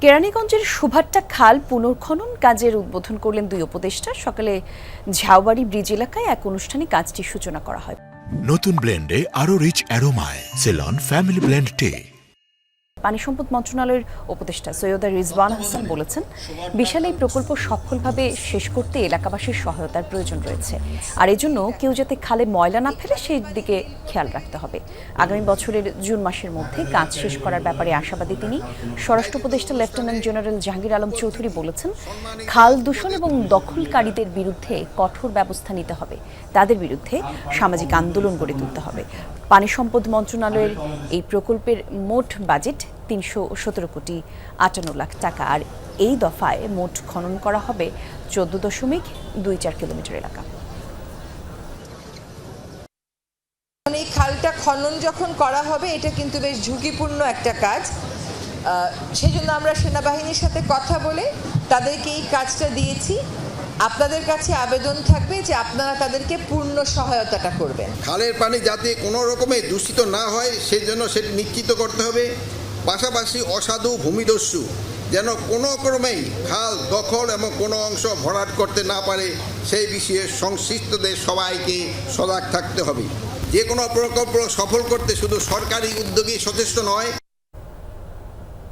কেরানীগঞ্জের সুভাট্টা খাল পুনর্খনন কাজের উদ্বোধন করলেন দুই উপদেষ্টা। সকালে ঝাউবাড়ি ব্রিজ এলাকায় এক অনুষ্ঠানে কাজটি সূচনা করা হয়। নতুন ব্লেন্ডে আরও রিচ অ্যারোমায়, সেলন, ফ্যামিলি ব্লেন্ড টে। পানি সম্পদ মন্ত্রণালয়ের উপদেষ্টা সৈয়দা রিজওয়ান হাসান বলেছেন, বিশাল এই প্রকল্প সফলভাবে শেষ করতে এলাকাবাসীর সহায়তার প্রয়োজন রয়েছে। আর এজন্য কেউ যাতে খালে ময়লা না ফেলে, সেই দিকে খেয়াল রাখতে হবে। আগামী বছরের জুন মাসের মধ্যে কাজ শেষ করার ব্যাপারে আশাবাদী তিনি স্বরাষ্ট্র উপদেষ্টা লেফটেন্যান্ট জেনারেল জাহাঙ্গীর আলম চৌধুরী বলেছেন, খাল দূষণ এবং দখলকারীদের বিরুদ্ধে কঠোর ব্যবস্থা নিতে হবে। তাদের বিরুদ্ধে সামাজিক আন্দোলন গড়ে তুলতে হবে। পানি সম্পদ মন্ত্রণালয়ের এই প্রকল্পের মোট বাজেট তিনশো সতেরো কোটি আটান্ন লাখ টাকা। আর এই দফায় মোট খনন করা হবে চোদ্দ দশমিক দুই চার কিলোমিটার এলাকা। মানে এই খালটা খনন যখন করা হবে এটা কিন্তু বেশ ঝুঁকিপূর্ণ একটা কাজ। সেই জন্য আমরা সেনাবাহিনীর সাথে কথা বলে তাদেরকে এই কাজটা দিয়েছি। আপনাদের কাছে আবেদন থাকবে যে আপনারা তাদেরকে পূর্ণ সহায়তাটা করবেন। খালের পানি যাতে কোনো রকমে দূষিত না হয় সেই জন্য সেটি নিশ্চিত করতে হবে। পাশাপাশি অসাধু ভূমিদস্যু যেন কোনো ক্রমেই খাল, দখল এবং কোনো অংশ ভরাট করতে না পারে, সেই বিষয়ে সংশ্লিষ্টদের সবাইকে সজাগ থাকতে হবে। যে কোনো প্রকল্প সফল করতে শুধু সরকারি উদ্যোগই সচেষ্ট নয়